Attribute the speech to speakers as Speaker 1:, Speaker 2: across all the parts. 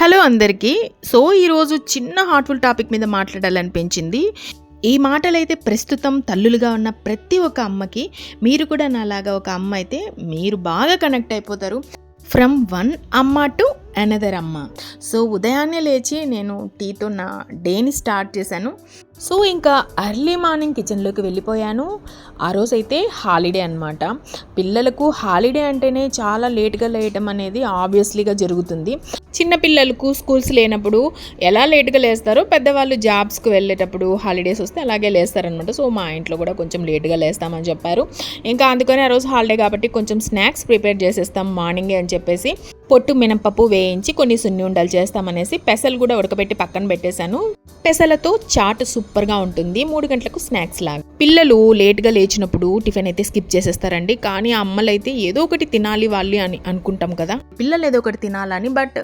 Speaker 1: Hello అందరికీ. So ఈరోజు చిన్న హార్ట్ఫుల్ టాపిక్ మీద మాట్లాడాలనిపించింది. ఈ మాటలైతే ప్రస్తుతం తల్లులుగా ఉన్న ప్రతి ఒక్క అమ్మకి మీరు కూడా నాలాగా ఒక అమ్మ అయితే మీరు బాగా కనెక్ట్ అయిపోతారు. ఫ్రమ్ వన్ అమ్మ టు అనదర్ అమ్మ. సో ఉదయాన్నే లేచి నేను టీతో నా డేని స్టార్ట్ చేశాను. సో ఇంకా అర్లీ మార్నింగ్ కిచెన్లోకి వెళ్ళిపోయాను. ఆ రోజు అయితే హాలిడే అనమాట పిల్లలకు హాలిడే అంటేనే చాలా లేట్గా లేయటం అనేది ఆబ్వియస్లీగా జరుగుతుంది. చిన్న పిల్లలకు స్కూల్స్ లేనప్పుడు ఎలా లేట్గా లేస్తారో పెద్దవాళ్ళు జాబ్స్కి వెళ్ళేటప్పుడు హాలిడేస్ వస్తే అలాగే లేస్తారనమాట సో మా ఇంట్లో కూడా కొంచెం లేట్గా లేస్తామని చెప్పారు. ఇంకా అందుకని ఆ రోజు హాలిడే కాబట్టి కొంచెం స్నాక్స్ ప్రిపేర్ చేసేస్తాం మార్నింగే అని చెప్పేసి. పొట్టు మినపప్పు వేయించి కొన్ని సున్ని ఉండలు చేస్తామనేసి పెసలు కూడా ఉడకబెట్టి పక్కన పెట్టేశాను. పెసలతో చాట్ సూపర్గా ఉంటుంది. మూడు గంటలకు స్నాక్స్ లాగా. పిల్లలు లేట్గా లేచినప్పుడు టిఫిన్ అయితే స్కిప్ చేసేస్తారండి. కానీ అమ్మలైతే ఏదో ఒకటి తినాలి వాళ్ళు అని అనుకుంటాం కదా. పిల్లలు ఏదో ఒకటి తినాలని బట్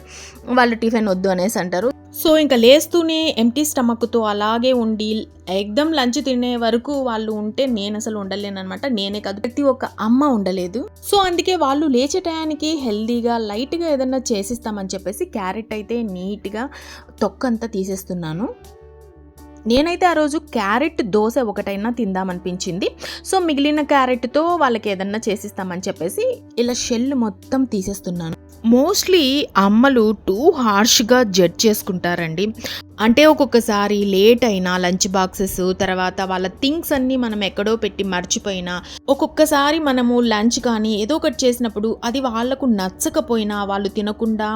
Speaker 1: వాళ్ళు టిఫిన్ వద్దు అనేసి అంటారు. సో ఇంకా లేస్తూనే ఎంటీ స్టమక్తో అలాగే ఉండి ఎగ్దమ్ లంచ్ తినే వరకు వాళ్ళు ఉంటే నేను అసలు ఉండలేను అనమాట నేనే కాదు ప్రతి ఒక్క అమ్మ ఉండలేదు. సో అందుకే వాళ్ళు లేచే టయానికి హెల్దీగా లైట్గా ఏదన్నా చేసిస్తామని చెప్పేసి క్యారెట్ అయితే నీట్గా తొక్కంతా తీసేస్తున్నాను. నేనైతే ఆ రోజు క్యారెట్ దోశ ఒకటైనా తిందామనిపించింది. సో మిగిలిన క్యారెట్తో వాళ్ళకి ఏదన్నా చేసిస్తామని చెప్పేసి ఇలా షెల్ మొత్తం తీసేస్తున్నాను. మోస్ట్లీ అమ్మలు టూ హార్ష్గా జడ్జ్ చేసుకుంటారండి. అంటే ఒక్కొక్కసారి లేట్ అయినా లంచ్ బాక్సెస్ తర్వాత వాళ్ళ థింగ్స్ అన్నీ మనం ఎక్కడో పెట్టి మర్చిపోయినా ఒక్కొక్కసారి మనము లంచ్ కానీ ఏదో ఒకటి చేసినప్పుడు అది వాళ్ళకు నచ్చకపోయినా వాళ్ళు తినకుండా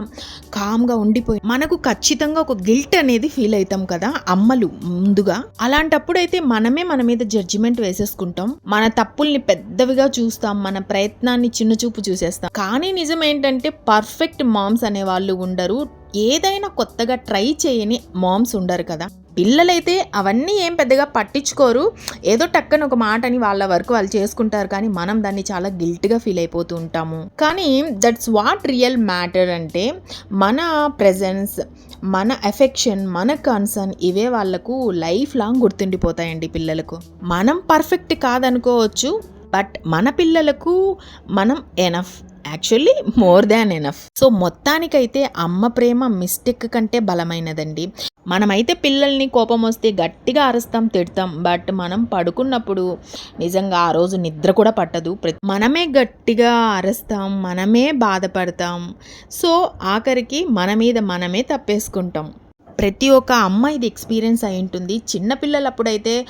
Speaker 1: కామ్గా ఉండిపోయి మనకు ఖచ్చితంగా ఒక గిల్ట్ అనేది ఫీల్ అవుతాం కదా అమ్మలు ముందుగా. అలాంటప్పుడు అయితే మనమే మన మీద జడ్జిమెంట్ వేసేసుకుంటాం. మన తప్పుల్ని పెద్దవిగా చూస్తాం మన ప్రయత్నాన్ని చిన్న చూపు చూసేస్తాం. కానీ నిజం ఏంటంటే పర్ఫెక్ట్ మామ్స్ అనే వాళ్ళు ఉండరు. ఏదైనా కొత్తగా ట్రై చేయని మామ్స్ ఉండరు కదా. పిల్లలైతే అవన్నీ ఏం పెద్దగా పట్టించుకోరు. ఏదో టక్కన ఒక మాటని వాళ్ళ వరకు వాళ్ళు చేసుకుంటారు కానీ మనం దాన్ని చాలా గిల్ట్గా ఫీల్ అయిపోతూ ఉంటాము. కానీ దట్స్ వాట్ రియల్ మ్యాటర్ అంటే మన ప్రెజెన్స్ మన ఎఫెక్షన్ మన కన్సర్న్ ఇవే వాళ్ళకు లైఫ్ లాంగ్ గుర్తుండిపోతాయండి పిల్లలకు. మనం పర్ఫెక్ట్ కాదనుకోవచ్చు బట్ మన పిల్లలకు మనం enough. Actually more than enough so మొత్తానికైతే అమ్మ ప్రేమ మిస్టేక్ కంటే బలమైనదండి. మనమైతే పిల్లల్ని కోపం వస్తే గట్టిగా అరుస్తాం తిడతాం. బట్ మనం పడుకున్నప్పుడు నిజంగా ఆ రోజు నిద్ర కూడా పట్టదు. ప్రతి మనమే గట్టిగా అరుస్తాం మనమే బాధపడతాం. సో ఆఖరికి మన మీద మనమే తప్పేసుకుంటాం. ప్రతి ఒక్క అమ్మ ఇది ఎక్స్పీరియన్స్ అయి ఉంటుంది. చిన్నపిల్లలప్పుడైతే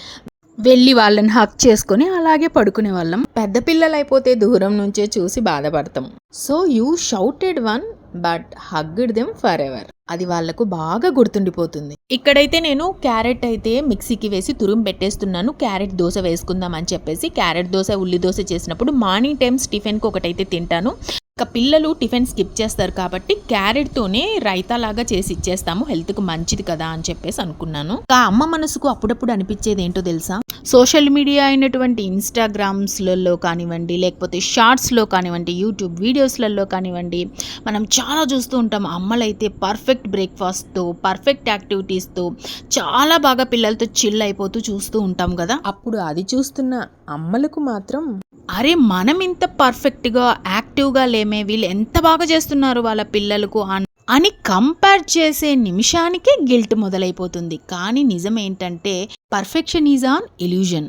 Speaker 1: వెళ్ళి వాళ్ళని హక్ చేసుకొని అలాగే పడుకునే వాళ్ళం. పెద్ద పిల్లలు అయిపోతే దూరం నుంచే చూసి బాధపడతాం. So you shouted one but hugged them forever అది వాళ్ళకు బాగా గుర్తుండిపోతుంది. ఇక్కడైతే నేను క్యారెట్ అయితే మిక్సీకి వేసి తురుము పెట్టేస్తున్నాను. క్యారెట్ దోశ వేసుకుందాం అని చెప్పేసి క్యారెట్ దోశ ఉల్లి దోశ చేసినప్పుడు మార్నింగ్ టైమ్స్ టిఫిన్కి ఒకటైతే తింటాను. ఇక పిల్లలు టిఫిన్ స్కిప్ చేస్తారు కాబట్టి క్యారెట్తోనే రైతా లాగా చేసి ఇచ్చేస్తాము. హెల్త్కి మంచిది కదా అని చెప్పేసి అనుకున్నాను. ఆ అమ్మ మనసుకు అప్పుడప్పుడు అనిపించేది ఏంటో తెలుసా? సోషల్ మీడియా అయినటువంటి ఇన్స్టాగ్రామ్స్లలో కానివ్వండి లేకపోతే షార్ట్స్లో కానివ్వండి యూట్యూబ్ వీడియోస్లలో కానివ్వండి మనం చాలా చూస్తూ ఉంటాం. అమ్మలైతే పర్ఫెక్ట్ బ్రేక్ఫాస్ట్తో పర్ఫెక్ట్ యాక్టివిటీస్తో చాలా బాగా పిల్లలతో చిల్ అయిపోతూ చూస్తూ ఉంటాం కదా. అప్పుడు అది చూస్తున్న అమ్మలకు మాత్రం అరే మనం ఇంత పర్ఫెక్ట్గా యాక్టివ్గా లేమే వీళ్ళు ఎంత బాగా చేస్తున్నారు వాళ్ళ పిల్లలకు అన్- అని కంపేర్ చేసే నిమిషానికే గిల్ట్ మొదలైపోతుంది. కానీ నిజం ఏంటంటే perfection is an illusion.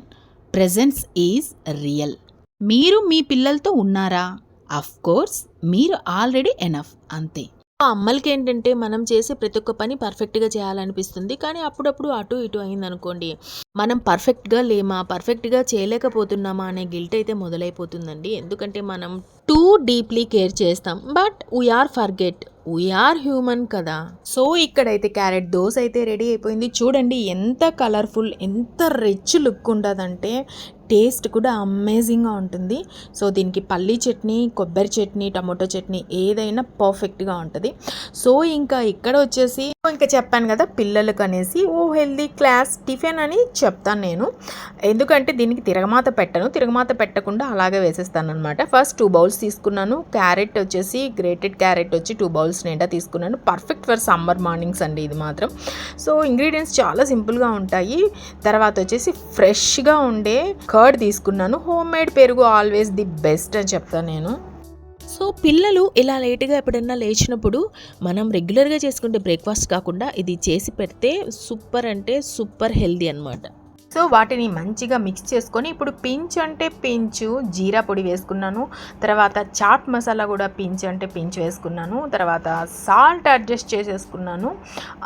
Speaker 1: Presence is real. మీరు మీ పిల్లలతో ఉన్నారా? అఫ్ కోర్స్ మీరు ఆల్రెడీ ఎనఫ్ అంతే. అమ్మలకి ఏంటంటే మనం చేసే ప్రతి ఒక్క పని పర్ఫెక్ట్గా చేయాలనిపిస్తుంది. కానీ అప్పుడప్పుడు అటు ఇటు అయిందనుకోండి. మనం పర్ఫెక్ట్గా లేమా? పర్ఫెక్ట్గా చేయలేకపోతున్నామా అనే గిల్ట్ అయితే మొదలైపోతుందండి. ఎందుకంటే మనం టూ డీప్లీ కేర్ చేస్తాం. But we are forget we are human కదా. సో ఇక్కడైతే క్యారెట్ దోశ అయితే రెడీ అయిపోయింది. చూడండి ఎంత కలర్ఫుల్ ఎంత రిచ్ లుక్ ఉంటుందంటే టేస్ట్ కూడా అమేజింగ్గా ఉంటుంది. సో దీనికి పల్లీ చట్నీ కొబ్బరి చట్నీ టమాటో చట్నీ ఏదైనా పర్ఫెక్ట్గా ఉంటుంది. సో ఇంకా ఇక్కడ వచ్చేసి ఇంకా చెప్పాను కదా పిల్లలకు అనేసి ఓ హెల్దీ క్లాస్ టిఫిన్ అని చెప్తాను నేను. ఎందుకంటే దీనికి తిరగమాత పెట్టను. తిరగమాత పెట్టకుండా అలాగే వేసేస్తాను అనమాట ఫస్ట్ టూ బౌల్స్ తీసుకున్నాను. క్యారెట్ వచ్చేసి గ్రేటెడ్ క్యారెట్ వచ్చి టూ బౌల్స్ నిండా తీసుకున్నాను. పర్ఫెక్ట్ ఫర్ సమ్మర్ మార్నింగ్స్ అండి ఇది మాత్రం. సో ఇంగ్రీడియంట్స్ చాలా సింపుల్గా ఉంటాయి. తర్వాత వచ్చేసి ఫ్రెష్గా ఉండే కర్డ్ తీసుకున్నాను. హోమ్ మేడ్ పెరుగు ఆల్వేస్ ది బెస్ట్ అని చెప్తాను నేను. సో పిల్లలు ఇలా లేట్గా ఎప్పుడన్నా లేచినప్పుడు మనం రెగ్యులర్గా చేసుకుంటే బ్రేక్ఫాస్ట్ కాకుండా ఇది చేసి పెడితే సూపర్ అంటే సూపర్ హెల్దీ అనమాట సో వాటిని మంచిగా మిక్స్ చేసుకొని ఇప్పుడు పించ్ అంటే పించు జీరా పొడి వేసుకున్నాను తర్వాత చాట్ మసాలా కూడా పించ్ అంటే పించ్ వేసుకున్నాను తర్వాత సాల్ట్ అడ్జస్ట్ చేసేసుకున్నాను.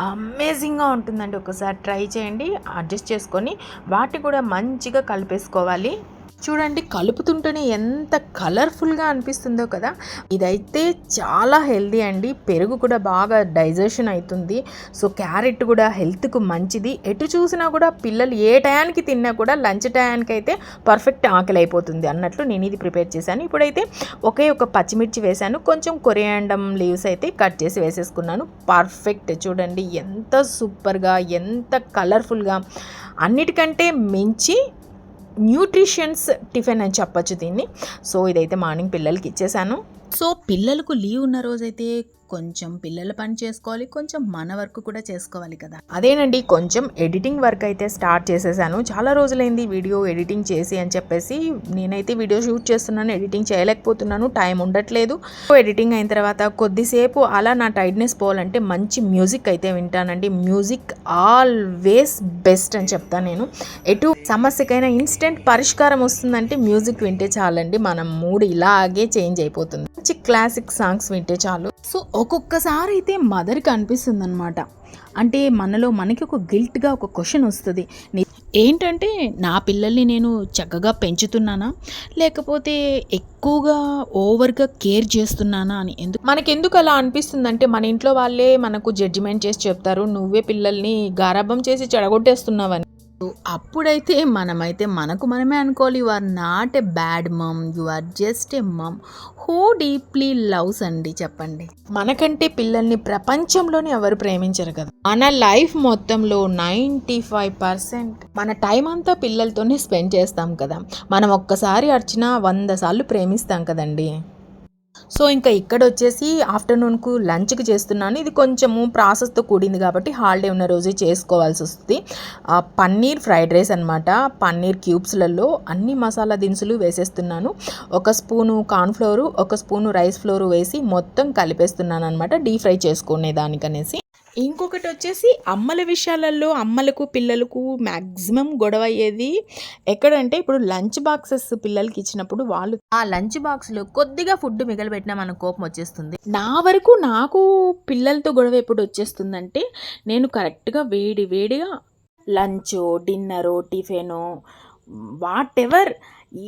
Speaker 1: అమేజింగ్గా ఉంటుందండి ఒకసారి ట్రై చేయండి అడ్జస్ట్ చేసుకొని వాటి కూడా మంచిగా కలిపేసుకోవాలి. చూడండి కలుపుతుంటేనే ఎంత కలర్ఫుల్గా అనిపిస్తుందో కదా. ఇదైతే చాలా హెల్దీ అండి. పెరుగు కూడా బాగా డైజెషన్ అవుతుంది సో క్యారెట్ కూడా హెల్త్కు మంచిది. ఎటు చూసినా కూడా పిల్లలు ఏ టయానికి తిన్నా కూడా లంచ్ టయానికి అయితే పర్ఫెక్ట్ ఆకలి అయిపోతుంది అన్నట్లు నేను ఇది ప్రిపేర్ చేశాను. ఇప్పుడైతే ఒకే ఒక పచ్చిమిర్చి వేశాను. కొంచెం కొరియాండం లీవ్స్ అయితే కట్ చేసి వేసేసుకున్నాను. పర్ఫెక్ట్ చూడండి ఎంత సూపర్గా ఎంత కలర్ఫుల్గా అన్నిటికంటే మించి న్యూట్రిషన్స్ టిఫిన్ అని చెప్పొచ్చు దీన్ని. సో ఇదైతే మార్నింగ్ పిల్లలకి ఇచ్చేసాను. సో పిల్లలకు లీవ్ ఉన్న రోజైతే కొంచెం పిల్లల పని చేసుకోవాలి కొంచెం మన వర్క్ కూడా చేసుకోవాలి కదా. అదేనండి కొంచెం ఎడిటింగ్ వర్క్ అయితే స్టార్ట్ చేసేసాను. చాలా రోజులైంది వీడియో ఎడిటింగ్ చేసి అని చెప్పేసి నేనైతే వీడియో షూట్ చేస్తున్నాను ఎడిటింగ్ చేయలేకపోతున్నాను టైం ఉండట్లేదు. ఎడిటింగ్ అయిన తర్వాత కొద్దిసేపు అలా నా టైడ్నెస్ పోవాలంటే మంచి మ్యూజిక్ అయితే వింటానండి. మ్యూజిక్ ఆల్వేస్ బెస్ట్ అని చెప్తాను నేను. ఎటు సమస్యకైనా ఇన్స్టెంట్ పరిష్కారం వస్తుందంటే మ్యూజిక్ వింటే చాలండి. మన మూడ్ ఇలాగే చేంజ్ అయిపోతుంది. మంచి క్లాసిక్ సాంగ్స్ వింటే చాలు. సో ఒక్కొక్కసారి అయితే మదర్కి అనిపిస్తుంది అనమాట అంటే మనలో మనకి ఒక గిల్ట్గా ఒక క్వశ్చన్ వస్తుంది. ఏంటంటే నా పిల్లల్ని నేను చక్కగా పెంచుతున్నానా? లేకపోతే ఎక్కువగా ఓవర్గా కేర్ చేస్తున్నానా అని ఎందుకు మనకెందుకు అలా అనిపిస్తుందంటే మన ఇంట్లో వాళ్ళే మనకు జడ్జిమెంట్ చేసి చెప్తారు నువ్వే పిల్లల్ని గారాబం చేసి చెడగొట్టేస్తున్నావని. అప్పుడైతే మనమైతే మనకు మనమే అనుకోవాలి. You are not a bad mum you are just a mum who deeply loves అండి. చెప్పండి. మనకంటే పిల్లల్ని ప్రపంచంలోనే ఎవరు ప్రేమించరు కదా. మన లైఫ్ మొత్తంలో నైంటీ ఫైవ్ పర్సెంట్ మన టైం అంతా పిల్లలతోనే స్పెండ్ చేస్తాం కదా. మనం ఒక్కసారి అర్చిన వంద సార్లు ప్రేమిస్తాం కదండి. సో ఇంకా ఇక్కడ వచ్చేసి ఆఫ్టర్నూన్కు లంచ్కి చేస్తున్నాను. ఇది కొంచెము ప్రాసెస్తో కూడింది కాబట్టి హాలిడే ఉన్న రోజే చేసుకోవాల్సి వస్తుంది. పన్నీర్ ఫ్రైడ్ రైస్ అనమాట పన్నీర్ క్యూబ్స్లలో అన్ని మసాలా దినుసులు వేసేస్తున్నాను. ఒక స్పూను కార్న్ఫ్లోరు ఒక స్పూను రైస్ ఫ్లోరు వేసి మొత్తం కలిపేస్తున్నాను అనమాట డీప్ ఫ్రై చేసుకునే దానికనేసి ఇంకొకటి వచ్చేసి అమ్మల విషయాలలో అమ్మలకు పిల్లలకు మ్యాక్సిమం గొడవ అయ్యేది ఎక్కడంటే ఇప్పుడు లంచ్ బాక్సెస్ పిల్లలకి ఇచ్చినప్పుడు వాళ్ళు ఆ లంచ్ బాక్స్లో కొద్దిగా ఫుడ్ మిగలబెట్టినా మన కోపం వచ్చేస్తుంది. నా వరకు నాకు పిల్లలతో గొడవ ఎప్పుడు వచ్చేస్తుందంటే నేను కరెక్ట్గా వేడి వేడిగా lunch dinner tiffin what ever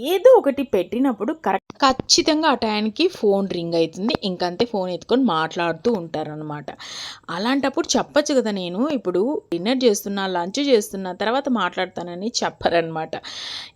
Speaker 1: ఏదో ఒకటి పెట్టినప్పుడు కరెక్ట్ ఖచ్చితంగా ఆ టైంకి ఫోన్ రింగ్ అవుతుంది. ఇంకంతే ఫోన్ ఎత్తుకొని మాట్లాడుతూ ఉంటారనమాట అలాంటప్పుడు చెప్పచ్చు కదా నేను ఇప్పుడు డిన్నర్ చేస్తున్నా లంచ్ చేస్తున్నా తర్వాత మాట్లాడతానని చెప్పరనమాట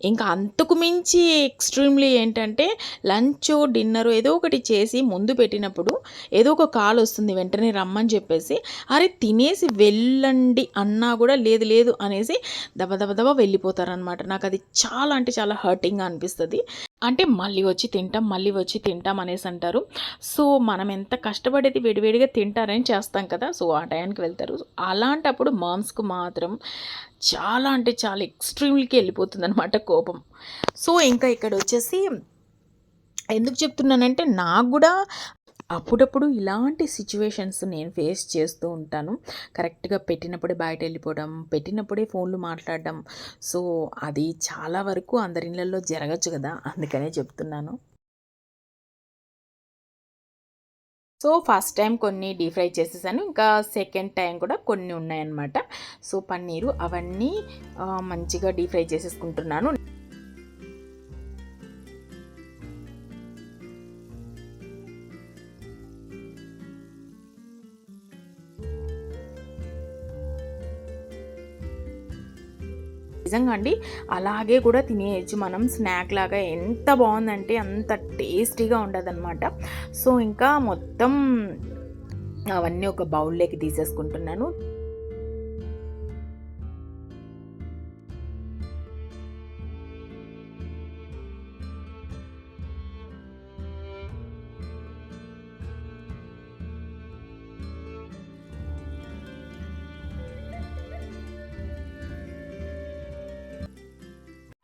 Speaker 1: ఇంకా అంతకు మించి ఎక్స్ట్రీమ్లీ ఏంటంటే లంచ్ డిన్నర్ ఏదో ఒకటి చేసి ముందు పెట్టినప్పుడు ఏదో ఒక కాల్ వస్తుంది వెంటనే రమ్మని చెప్పేసి అరే తినేసి వెళ్ళండి అన్నా కూడా లేదు లేదు అనేసి దబ దబ దబ వెళ్ళిపోతారనమాట నాకు అది చాలా అంటే చాలా హర్టింగ్ హర్టింగ్గా అనిపిస్తుంది. అంటే మళ్ళీ వచ్చి తింటాం మళ్ళీ వచ్చి తింటాం అనేసి అంటారు. సో మనం ఎంత కష్టపడేది వేడివేడిగా తింటారని చేస్తాం కదా. సో ఆ టైంకి వెళ్తారు. అలాంటప్పుడు మామ్స్కు మాత్రం చాలా అంటే చాలా ఎక్స్ట్రీమ్లీకి వెళ్ళిపోతుంది అనమాట కోపం. సో ఇంకా ఇక్కడ వచ్చేసి ఎందుకు చెప్తున్నానంటే నాకు కూడా అప్పుడప్పుడు ఇలాంటి సిచ్యువేషన్స్ నేను ఫేస్ చేస్తూ ఉంటాను. కరెక్ట్గా పెట్టినప్పుడే బయట వెళ్ళిపోవడం పెట్టినప్పుడే ఫోన్లు మాట్లాడడం. సో అది చాలా వరకు అందరిళ్ళల్లో జరగచ్చు కదా అందుకనే చెప్తున్నాను. సో ఫస్ట్ టైం కొన్ని డీప్ ఫ్రై చేసేసాను. ఇంకా సెకండ్ టైం కూడా కొన్ని ఉన్నాయన్నమాట. సో పన్నీరు అవన్నీ మంచిగా డీప్ ఫ్రై చేసేసుకుంటున్నాను. నిజంగా అండి. అలాగే కూడా తినేయచ్చు మనం. స్నాక్ లాగా ఎంత బాగుందంటే అంత టేస్టీగా ఉండదన్నమాట. సో ఇంకా మొత్తం అవన్నీ ఒక బౌల్లోకి తీసేసుకుంటున్నాను.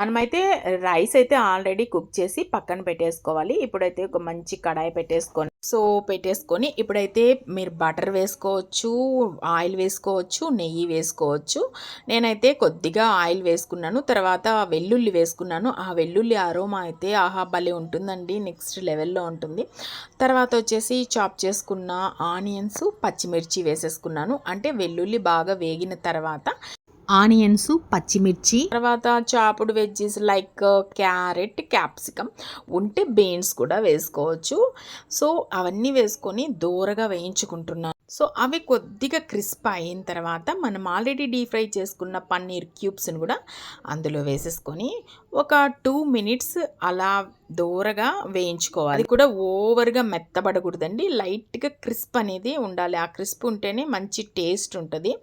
Speaker 1: మనమైతే రైస్ అయితే ఆల్రెడీ కుక్ చేసి పక్కన పెట్టేసుకోవాలి. ఇప్పుడైతే ఒక మంచి కడాయి పెట్టేసుకొని సో పెట్టేసుకొని ఇప్పుడైతే మీరు బటర్ వేసుకోవచ్చు ఆయిల్ వేసుకోవచ్చు నెయ్యి వేసుకోవచ్చు. నేనైతే కొద్దిగా ఆయిల్ వేసుకున్నాను తర్వాత వెల్లుల్లి వేసుకున్నాను. ఆ వెల్లుల్లి అరోమా అయితే ఆహా భలే ఉంటుందండి నెక్స్ట్ లెవెల్లో ఉంటుంది. తర్వాత వచ్చేసి చాప్ చేసుకున్న ఆనియన్స్ పచ్చిమిర్చి వేసేసుకున్నాను. అంటే వెల్లుల్లి బాగా వేగిన తర్వాత ఆనియన్స్ పచ్చిమిర్చి. తర్వాత చాపుడు veggies like uh, carrot capsicum ఉంటే బీన్స్ కూడా వేసుకోవచ్చు. సో అవన్నీ వేసుకొని దూరగా వేయించుకుంటున్నాను. సో అవి కొద్దిగా క్రిస్ప్ అయిన తర్వాత మనం ఆల్రెడీ డీప్ ఫ్రై చేసుకున్న పన్నీర్ క్యూబ్స్ని కూడా అందులో వేసేసుకొని ఒక టూ మినిట్స్ అలా దూరగా వేయించుకోవాలి. అది కూడా ఓవర్గా మెత్తబడకూడదండి. లైట్గా క్రిస్ప్ అనేది ఉండాలి. ఆ క్రిస్ప్ ఉంటేనే మంచి టేస్ట్ ఉంటుంది.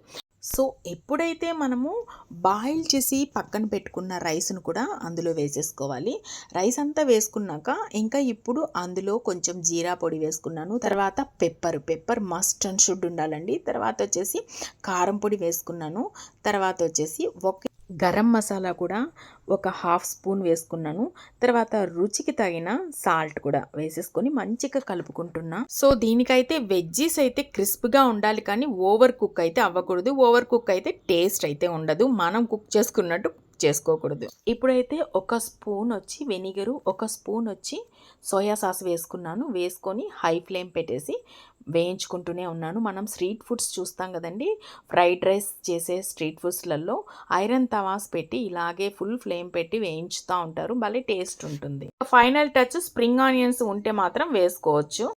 Speaker 1: సో ఎప్పుడైతే మనము బాయిల్ చేసి పక్కన పెట్టుకున్న రైస్ను కూడా అందులో వేసేసుకోవాలి. రైస్ అంతా వేసుకున్నాక ఇంకా ఇప్పుడు అందులో కొంచెం జీరా పొడి వేసుకున్నాను. తర్వాత pepper pepper must and should ఉండాలండి. తర్వాత వచ్చేసి కారం పొడి వేసుకున్నాను. తర్వాత వచ్చేసి ఒక గరం మసాలా కూడా ఒక హాఫ్ స్పూన్ వేసుకున్నాను. తర్వాత రుచికి తగిన సాల్ట్ కూడా వేసేసుకొని మంచిగా కలుపుకుంటున్నా. సో దీనికైతే వెజ్జీస్ అయితే క్రిస్ప్గా ఉండాలి కానీ ఓవర్ కుక్ అయితే అవ్వకూడదు. ఓవర్ కుక్ అయితే టేస్ట్ అయితే ఉండదు. మనం కుక్ చేసుకున్నట్టు చేసుకోకూడదు. ఇప్పుడైతే ఒక స్పూన్ వచ్చి వెనిగరు ఒక స్పూన్ వచ్చి సోయా సాస్ వేసుకున్నాను. వేసుకొని హై ఫ్లేమ్ పెట్టేసి వేయించుకుంటూనే ఉన్నాను. మనం స్ట్రీట్ ఫుడ్స్ చూస్తాం కదండి. ఫ్రైడ్ రైస్ చేసే స్ట్రీట్ ఫుడ్స్లలో ఐరన్ తవాస్ పెట్టి ఇలాగే ఫుల్ ఫ్లేమ్ పెట్టి వేయించుతూ ఉంటారు. భలే టేస్ట్ ఉంటుంది. ఫైనల్ టచ్ స్ప్రింగ్ ఆనియన్స్ ఉంటే మాత్రం వేసుకోవచ్చు.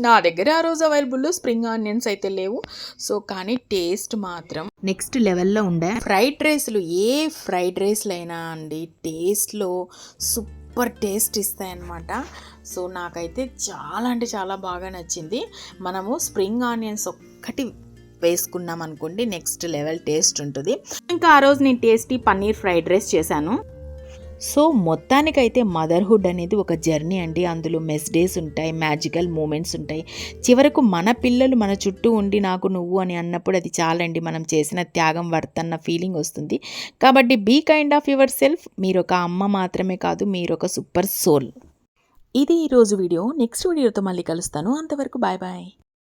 Speaker 1: నా దగ్గర ఆ రోజు అవైలబుల్ స్ప్రింగ్ ఆనియన్స్ అయితే లేవు. సో కానీ టేస్ట్ మాత్రం. నెక్స్ట్ లెవెల్లో ఉండే ఫ్రైడ్ రైస్లు ఏ ఫ్రైడ్ రైస్లు అయినా అండి టేస్ట్లో సూపర్ సూపర్ టేస్ట్ ఇస్తాయన్నమాట. సో నాకైతే చాలా అంటే చాలా బాగా నచ్చింది. మనము స్ప్రింగ్ ఆనియన్స్ ఒక్కటి వేసుకున్నాం అనుకోండి నెక్స్ట్ లెవెల్ టేస్ట్ ఉంటుంది. ఇంకా ఆ రోజు నేను టేస్టీ పన్నీర్ ఫ్రైడ్ రైస్ చేశాను. సో మొత్తానికైతే మదర్హుడ్ అనేది ఒక జర్నీ అండి. అందులో మెస్ డేస్ ఉంటాయి మ్యాజికల్ మూమెంట్స్ ఉంటాయి. చివరకు మన పిల్లలు మన చుట్టూ ఉండి నాకు నువ్వు అని అన్నప్పుడు అది చాలండి. మనం చేసిన త్యాగం వర్తన్న ఫీలింగ్ వస్తుంది. కాబట్టి be kind of yourself. మీరు ఒక అమ్మ మాత్రమే కాదు మీరు ఒక సూపర్ సోల్. ఇది ఈరోజు వీడియో. నెక్స్ట్ వీడియోతో మళ్ళీ కలుస్తాను. అంతవరకు బాయ్ బాయ్.